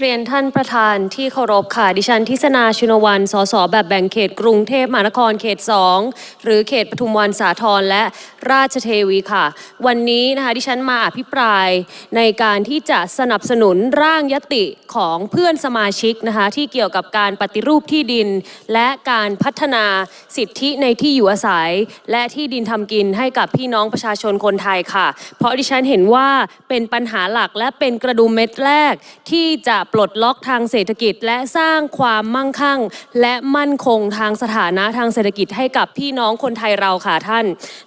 เรียนท่านประธานที่เคารพค่ะ ดิฉันทิศนาชุนวันสสแบบแบ่งเขตกรุงเทพมหานครเขต 2 หรือเขตปทุมวันสาทรและราชเทวีค่ะ วันนี้นะคะดิฉันมาอภิปรายในการที่จะสนับสนุนร่างยติของเพื่อนสมาชิกนะคะที่เกี่ยวกับการปฏิรูปที่ดิน และการพัฒนาสิทธิในที่อยู่อาศัย และที่ดินทำกินให้กับพี่น้องประชาชนคนไทยค่ะ เพราะดิฉันเห็นว่าเป็นปัญหาหลักและเป็นกระดุมเม็ดแรกที่จะปลดล็อกทางเศรษฐกิจ และสร้างความมั่งคั่ง และมั่นคงทางสถานะทางเศรษฐกิจให้กับพี่น้องคนไทยเราค่ะท่าน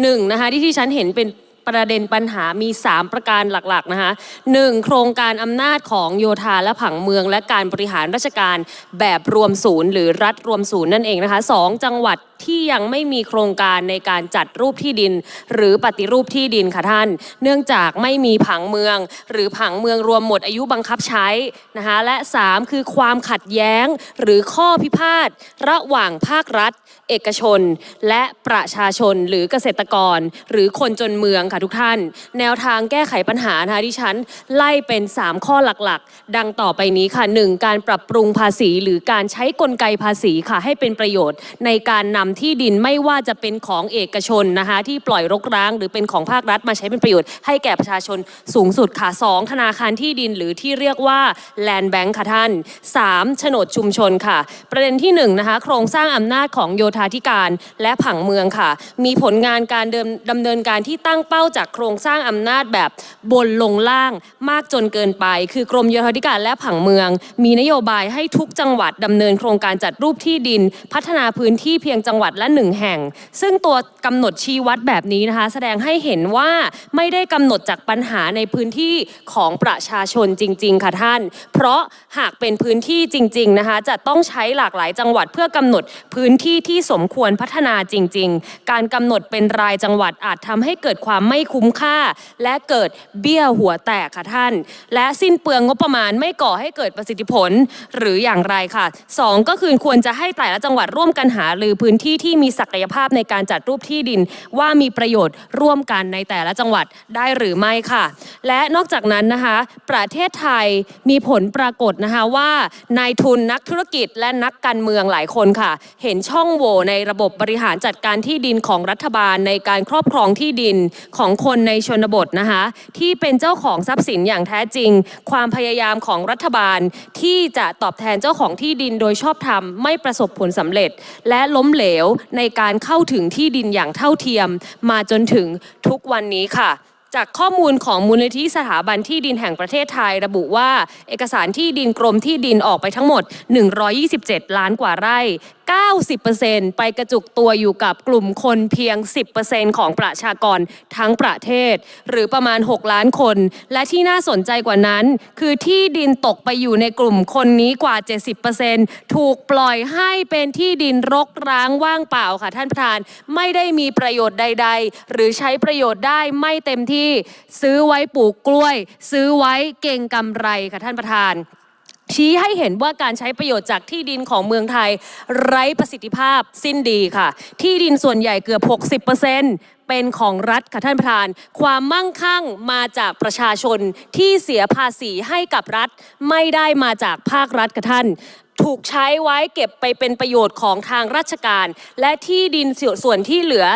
หนึ่งนะคะที่ที่ฉันเห็นเป็นประเด็นปัญหามี 3 ประการหลักๆนะคะ 1. โครงการอำนาจของโยธาและผังเมือง และการบริหารราชการแบบรวมศูนย์ หรือรัฐรวมศูนย์นั่นเองนะคะ 2. จังหวัด ที่ยังไม่มีโครงการในการจัดรูปที่ดิน หรือปฏิรูปที่ดินค่ะท่าน เนื่องจากไม่มีผังเมือง หรือผังเมืองรวมหมดอายุบังคับใช้นะคะและ 3 คือความขัดแย้งหรือข้อพิพาทระหว่างภาครัฐ เอกชน และประชาชนหรือเกษตรกร หรือคนจนเมืองค่ะทุกท่าน แนวทางแก้ไขปัญหานะคะที่ฉันไล่เป็น 3 ข้อหลักๆ ดังต่อไปนี้ค่ะ 1. การปรับปรุงภาษีหรือการใช้กลไกภาษีค่ะให้เป็นประโยชน์ในการนำที่ดินไม่ว่าจะเป็นของเอกชนนะคะที่ปล่อยรกร้าง หรือเป็นของภาครัฐมาใช้เป็นประโยชน์ให้แก่ประชาชนสูงสุดค่ะ 2. ธนาคารที่ดินหรือที่เรียกว่า Land Bank ค่ะท่าน 3. โฉนดชุมชนค่ะ ประเด็นที่1นะคะโครงสร้างอำนาจของโยธาธิการและผังเมืองค่ะ มีผลงานการเดิมดำเนินการที่ตั้งเป้าจากโครงสร้างอำนาจแบบบนลงล่างมากจนเกินไป คือกรมโยธาธิการและผังเมือง มีนโยบายให้ทุกจังหวัดดำเนินโครงการจัดรูปที่ดิน พัฒนาพื้นที่เพียงจังหวัดละหนึ่งแห่ง ซึ่งตัวกำหนดชี้วัดแบบนี้นะคะ แสดงให้เห็นว่าไม่ได้กำหนดจากปัญหาในพื้นที่ของประชาชนจริง ๆ ค่ะท่าน เพราะหากเป็นพื้นที่จริง ๆ นะคะ จะต้องใช้หลากหลายจังหวัดเพื่อกำหนดพื้นที่ที่สมควรพัฒนาจริง ๆ การกำหนดเป็นรายจังหวัดอาจทำให้เกิดความไม่คุ้มค่า และเกิดเบี้ยหัวแตกค่ะท่าน และสิ้นเปลืองงบประมาณไม่ก่อให้เกิดประสิทธิผลหรืออย่างไรค่ะสองก็คือควรจะให้แต่ละจังหวัดร่วมกันหาหรือพื้นที่ที่มีศักยภาพในการจัดรูปที่ดิน ว่ามีประโยชน์ร่วมกันในแต่ละจังหวัดได้หรือไม่ค่ะ และนอกจากนั้นนะคะ ประเทศไทยมีผลปรากฏนะคะว่านายทุนนักธุรกิจและนักการเมืองหลายคนค่ะ เห็นช่องโหว่ในระบบบริหารจัดการที่ดินของรัฐบาลในการครอบครองที่ดินของคนในชนบทนะคะ ที่เป็นเจ้าของทรัพย์สินอย่างแท้จริง ความพยายามของรัฐบาลที่จะตอบแทนเจ้าของที่ดินโดยชอบธรรมไม่ประสบผลสำเร็จ และล้มเหลวในการเข้าถึงที่ดินอย่างเท่าเทียม มาจนถึงทุกวันนี้ค่ะ จากข้อมูลของมูลนิธิสถาบันที่ดินแห่งประเทศไทย ระบุว่า เอกสารที่ดินกรมที่ดินออกไปทั้งหมด 127 ล้านกว่าไร่ 90%ไปกระจุกตัวอยู่กับกลุ่มคนเพียง 10%ของประชากรทั้งประเทศ หรือประมาณ 6 ล้านคน และที่น่าสนใจกว่านั้น คือที่ดินตกไปอยู่ในกลุ่มคนนี้กว่า 70%ถูกปล่อยให้เป็นที่ดินรกร้างว่างเปล่าค่ะท่านประธาน ไม่ได้มีประโยชน์ใด ๆ หรือใช้ประโยชน์ได้ไม่เต็มที่ซื้อไว้ปลูกกล้วย ซื้อไว้เก่งกำไรค่ะท่านประธานชี้ให้เห็นว่าการใช้ประโยชน์จากที่ดินของเมืองไทย ไร้ประสิทธิภาพสิ้นดีค่ะ ที่ดินส่วนใหญ่เกือบ 60%เป็นของรัฐค่ะท่านประธาน ความมั่งคั่งมาจากประชาชนที่เสียภาษีให้กับรัฐ ไม่ได้มาจากภาครัฐค่ะท่าน ถูกใช้ไว้เก็บไปเป็นประโยชน์ของทางราชการ และที่ดินส่วนที่เหลือ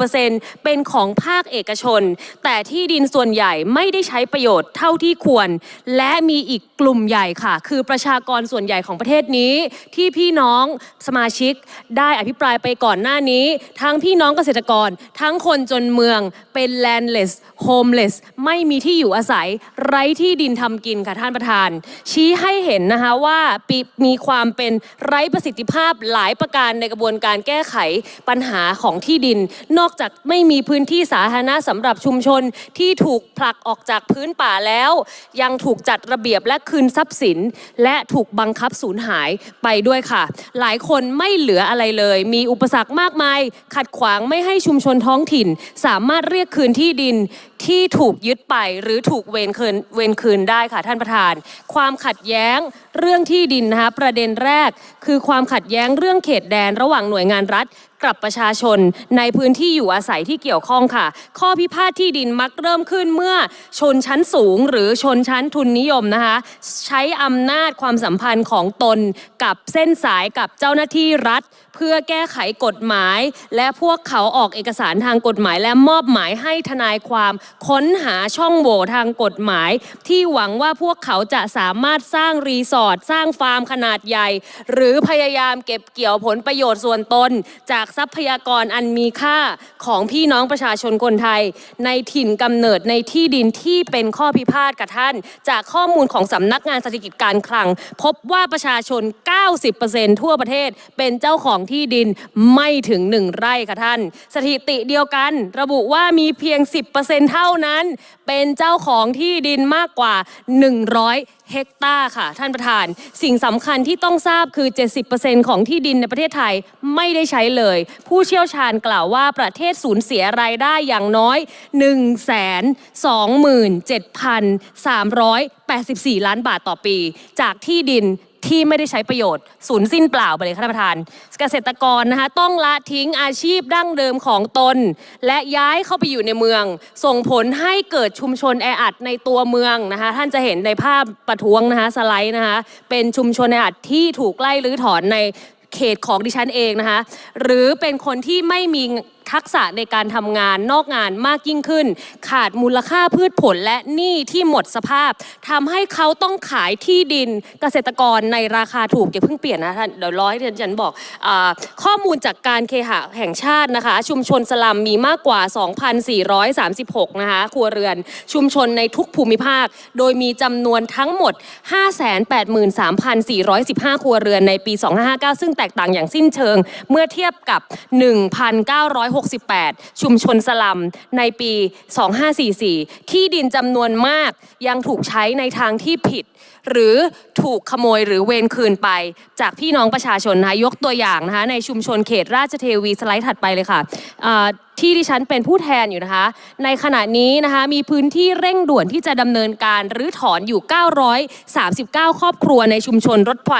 40%เป็นของภาคเอกชน แต่ที่ดินส่วนใหญ่ไม่ได้ใช้ประโยชน์เท่าที่ควร และมีอีกกลุ่มใหญ่ค่ะ คือประชากรส่วนใหญ่ของประเทศนี้ ที่พี่น้องสมาชิกได้อภิปรายไปก่อนหน้านี้ ทั้งพี่น้องเกษตรกร ทั้งคนจนเมืองเป็น landless homeless ไม่มีที่อยู่อาศัยไร้ที่ดินทำกินค่ะท่านประธาน ชี้ให้เห็นนะคะว่าปีมีความเป็นไร้ประสิทธิภาพหลายประการในกระบวนการแก้ไขปัญหาของที่ดิน นอกจากไม่มีพื้นที่สาธารณะสำหรับชุมชนที่ถูกผลักออกจากพื้นป่าแล้ว ยังถูกจัดระเบียบและคืนทรัพย์สิน และถูกบังคับสูญหายไปด้วยค่ะ หลายคนไม่เหลืออะไรเลย มีอุปสรรคมากมาย ขัดขวางไม่ให้ชุมชนท้องถิ่น สามารถเรียกคืนที่ดิน ที่ถูกยึดไปหรือถูกเวนคืนเวนคืนได้ค่ะท่านประธาน ความขัดแย้งเรื่องที่ดินนะคะประเด็นแรก คือความขัดแย้งเรื่องเขตแดนระหว่างหน่วยงานรัฐกับประชาชนในพื้นที่อยู่อาศัยที่เกี่ยวข้องค่ะ ข้อพิพาทที่ดินมักเริ่มขึ้นเมื่อชนชั้นสูง หรือชนชั้นทุนนิยมนะคะ ใช้อำนาจความสัมพันธ์ของตนกับเส้นสายกับเจ้าหน้าที่รัฐเพื่อแก้ไขกฎหมาย และพวกเขาออกเอกสารทางกฎหมายและมอบหมายให้ทนายความค้นหาช่องโหว่ทางกฎหมาย ที่หวังว่าพวกเขาจะสามารถสร้างรีสอร์ทสร้างฟาร์มขนาดใหญ่ หรือพยายามเก็บเกี่ยวผลประโยชน์ส่วนตน จากทรัพยากรอันมีค่าของพี่น้องประชาชนคนไทย ในถิ่นกำเนิดในที่ดินที่เป็นข้อพิพาทกับท่าน จากข้อมูลของสำนักงานสถิติการคลัง พบว่าประชาชน 90%ทั่วประเทศเป็นเจ้าของที่ดินไม่ถึง 1 ไร่ค่ะท่าน สถิติเดียวกัน ระบุว่ามีเพียง 10%เท่านั้น เป็นเจ้าของที่ดินมากกว่า 100 เฮกตาร์ค่ะ ท่านประธาน สิ่งสำคัญที่ต้องทราบคือ 70%ของที่ดินในประเทศไทยไม่ได้ใช้เลย ผู้เชี่ยวชาญกล่าวว่าประเทศสูญเสียรายได้อย่างน้อย 127,384 ล้านบาทต่อปี จากที่ดิน ที่ไม่ได้ใช้ประโยชน์สูญสิ้นเปล่าไปเลยค่ะท่านประธาน เกษตรกรนะคะต้องละทิ้งอาชีพดั้งเดิมของตน และย้ายเข้าไปอยู่ในเมือง ส่งผลให้เกิดชุมชนแออัดในตัวเมืองนะคะท่านจะเห็นในภาพประท้วงนะคะสไลด์นะคะเป็นชุมชนแออัดที่ถูกไล่รื้อถอนในเขตของดิฉันเองนะคะหรือเป็นคนที่ไม่มี ทักษะในการทำงานนอกงานมากยิ่งขึ้น ขาดมูลค่าพืชผลและหนี้ที่หมดสภาพทำให้เขาต้องขายที่ดินเกษตรกรในราคาถูกอย่าเพิ่งเปลี่ยนนะท่านเดี๋ยวร้อยที่ฉันบอกอข้อมูลจากการเคหะแห่งชาตินะคะ ชุมชนสลัมมีมากกว่า 2,436 นะคะครัวเรือนชุมชนในทุกภูมิภาค โดยมีจำนวนทั้งหมด 583,415 ครัวเรือนในปี 2559 ซึ่งแตกต่างอย่างสิ้นเชิง เมื่อเทียบกับ1,968 ชุมชนสลัมในปี 2544 ที่ดินจำนวนมากยังถูกใช้ในทางที่ผิด หรือถูกขโมยหรือเวรคืนไป จากพี่น้องประชาชนนะคะยกตัวอย่างนะคะในชุมชนเขตราชเทวีสไลด์ถัดไปเลยค่ะอ่าที่ดิฉันเป็นผู้แทนอยู่นะคะ ในขณะนี้นะคะมีพื้นที่เร่งด่วนที่จะดำเนินการหรือถอนอยู่ 939 ครอบครัวในชุมชนรถไฟ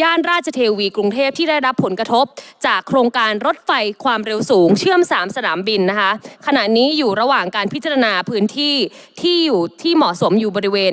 ย่านราชเทวีกรุงเทพที่ได้รับผลกระทบ จากโครงการรถไฟความเร็วสูง เชื่อม 3 สนามบินนะคะ ขณะนี้อยู่ระหว่างการพิจารณาพื้นที่ที่อยู่ที่เหมาะสมอยู่บริเวณ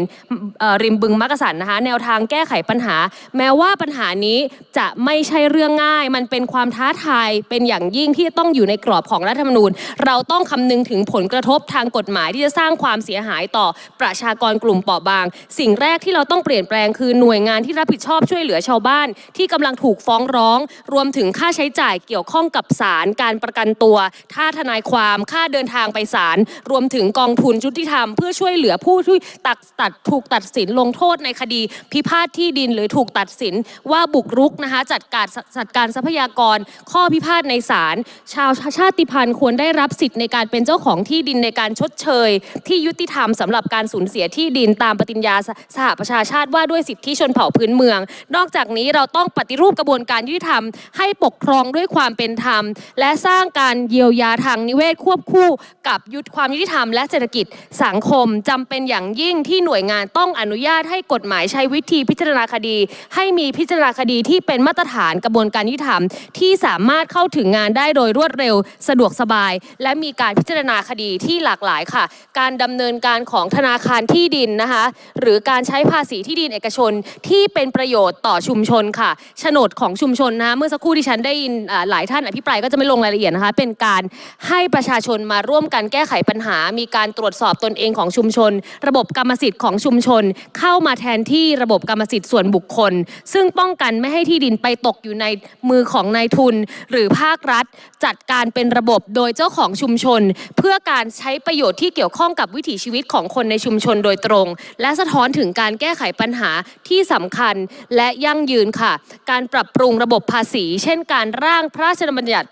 เริมบึงมักกะสันนะคะแนวทางแก้ไขปัญหา แม้ว่าปัญหานี้จะไม่ใช่เรื่องง่าย มันเป็นความท้าทายเป็นอย่างยิ่งที่ต้องอยู่ในกรอบของรัฐธรรมนูญเราต้องคำนึงถึงผลกระทบทางกฎหมายที่จะสร้างความเสียหายต่อประชากรกลุ่มเปราะบาง สิ่งแรกที่เราต้องเปลี่ยนแปลงคือหน่วยงานที่รับผิดชอบช่วยเหลือชาวบ้าน ที่กำลังถูกฟ้องร้อง รวมถึงค่าใช้จ่ายเกี่ยวข้องกับศาลการประกันตัวค่าทนายความค่าเดินทางไปศาลรวมถึงกองทุนยุติธรรมเพื่อช่วยเหลือผู้ที่ตัดตัดถูกตัดสินลงโทษในคดี พิพาทที่ดินหรือถูกตัดสินว่าบุกรุกนะคะจัดการจัดการทรัพยากร ข้อพิพาทในศาลชาวชาติพันธุ์ควรได้รับสิทธิ์ในการเป็นเจ้าของที่ดินในการชดเชย ที่ยุติธรรมสำหรับการสูญเสียที่ดินตามปฏิญญาสสหประชาชาติว่าด้วยสิทธิชนเผ่าพื้นเมือง นอกจากนี้เราต้องปฏิรูปกระบวนการยุติธรรม ให้ปกครองด้วยความเป็นธรรม และสร้างการเยียวยาทางนิเวศควบคู่ กับยุติความยุติธรรมและเศรษฐกิจสังคมจำเป็นอย่างยิ่งที่หน่วยงานต้องอนุญาตให้กฎหมายใช้วิธีพิจารณาคดี ให้มีพิจารณาคดีที่เป็นมาตรฐานกระบวนการยุติธรรม ที่สามารถเข้าถึงงานได้โดยรวดเร็ว สะดวกสบายและมีการพิจารณาคดีที่หลากหลายค่ะ การดำเนินการของธนาคารที่ดินนะคะ หรือการใช้ภาษีที่ดินเอกชนที่เป็นประโยชน์ต่อชุมชนค่ะโฉนดของชุมชนนะคะเมื่อสักครู่ที่ฉันได้ยินหลายท่านอภิปรายก็จะไม่ลงรายละเอียดนะคะ เป็นการให้ประชาชนมาร่วมกันแก้ไขปัญหา มีการตรวจสอบตนเองของชุมชน ระบบกรรมสิทธิ์ของชุมชน เข้ามาแทนที่ระบบกรรมสิทธิ์ส่วนบุคคล ซึ่งป้องกันไม่ให้ที่ดินไปตกอยู่ในมือของนายทุน หรือภาครัฐ จัดการเป็นระบบโดยเจ้าของชุมชน เพื่อการใช้ประโยชน์ที่เกี่ยวข้องกับวิถีชีวิตของคนในชุมชนโดยตรง และสะท้อนถึงการแก้ไขปัญหาที่สำคัญและยั่งยืนค่ะ การปรับปรุงระบบภาษี เช่น การร่างพระราชบัญญัติ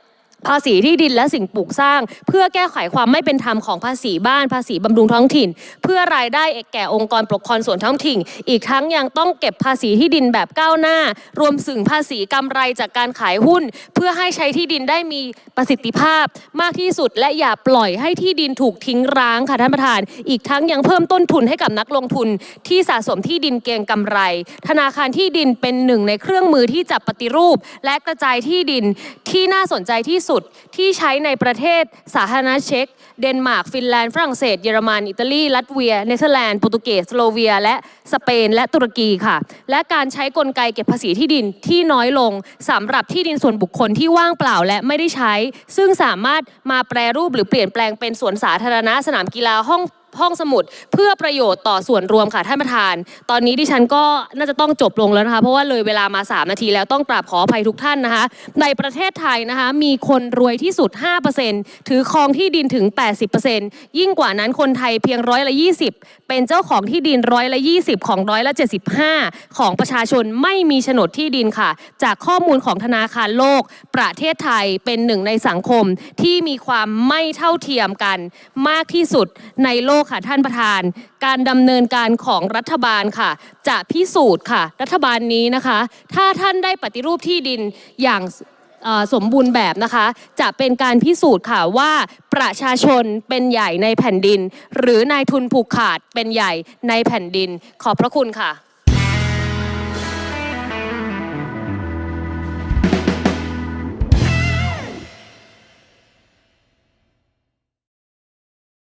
ภาษีที่ดินและสิ่งปลูกสร้าง เพื่อแก้ไขความไม่เป็นธรรมของภาษีบ้านภาษีบำรุงท้องถิ่น เพื่อรายได้แก่องค์กรปกครองส่วนท้องถิ่น อีกทั้งยังต้องเก็บภาษีที่ดินแบบก้าวหน้า รวมถึงภาษีกำไรจากการขายหุ้น เพื่อให้ใช้ที่ดินได้มีประสิทธิภาพมากที่สุด และอย่าปล่อยให้ที่ดินถูกทิ้งร้างค่ะท่านประธาน อีกทั้งยังเพิ่มต้นทุนให้กับนักลงทุน ที่สะสมที่ดินเก็งกำไร ธนาคารที่ดินเป็นหนึ่งในเครื่องมือที่จะปฏิรูป และกระจายที่ดินที่น่าสนใจที่สุดสุดที่ใช้ในประเทศสาธารณรัฐเช็กเดนมาร์ก ฟินแลนด์ ฝรั่งเศส เยอรมัน อิตาลี ลัตเวีย เนเธอร์แลนด์ โปรตุเกส สโลเวีย และสเปน และตุรกีค่ะ และการใช้กลไกเก็บภาษีที่ดินที่น้อยลงสำหรับที่ดินส่วนบุคคลที่ว่างเปล่าและไม่ได้ใช้ ซึ่งสามารถมาแปรรูปหรือเปลี่ยนแปลงเป็นสวนสาธารณะสนามกีฬาห้อง ห้องสมุด เพื่อประโยชน์ต่อส่วนรวมค่ะท่านประธาน ตอนนี้ดิฉันก็น่าจะต้องจบลงแล้วนะคะ เพราะว่าเลยเวลามา 3 นาทีแล้วต้องกราบขออภัยทุกท่านนะคะ ในประเทศไทยนะคะมีคนรวยที่สุด 5%ถือครองที่ดินถึง 80%ยิ่งกว่านั้นคนไทยเพียงร้อยละ 20 เป็นเจ้าของที่ดินร้อยละ 20 ของร้อยละ 75 ของประชาชนไม่มีโฉนดที่ดินค่ะ จากข้อมูลของธนาคารโลก ประเทศไทยเป็นหนึ่งในสังคมที่มีความไม่เท่าเทียมกัน มากที่สุดในโลกค่ะท่านประธาน การดำเนินการของรัฐบาลค่ะ จะพิสูจน์ค่ะ รัฐบาลนี้นะคะ ถ้าท่านได้ปฏิรูปที่ดินอย่างสมบูรณ์แบบนะคะ จะเป็นการพิสูจน์ค่ะว่าประชาชนเป็นใหญ่ในแผ่นดิน หรือนายทุนผูกขาดเป็นใหญ่ในแผ่นดิน ขอบพระคุณค่ะ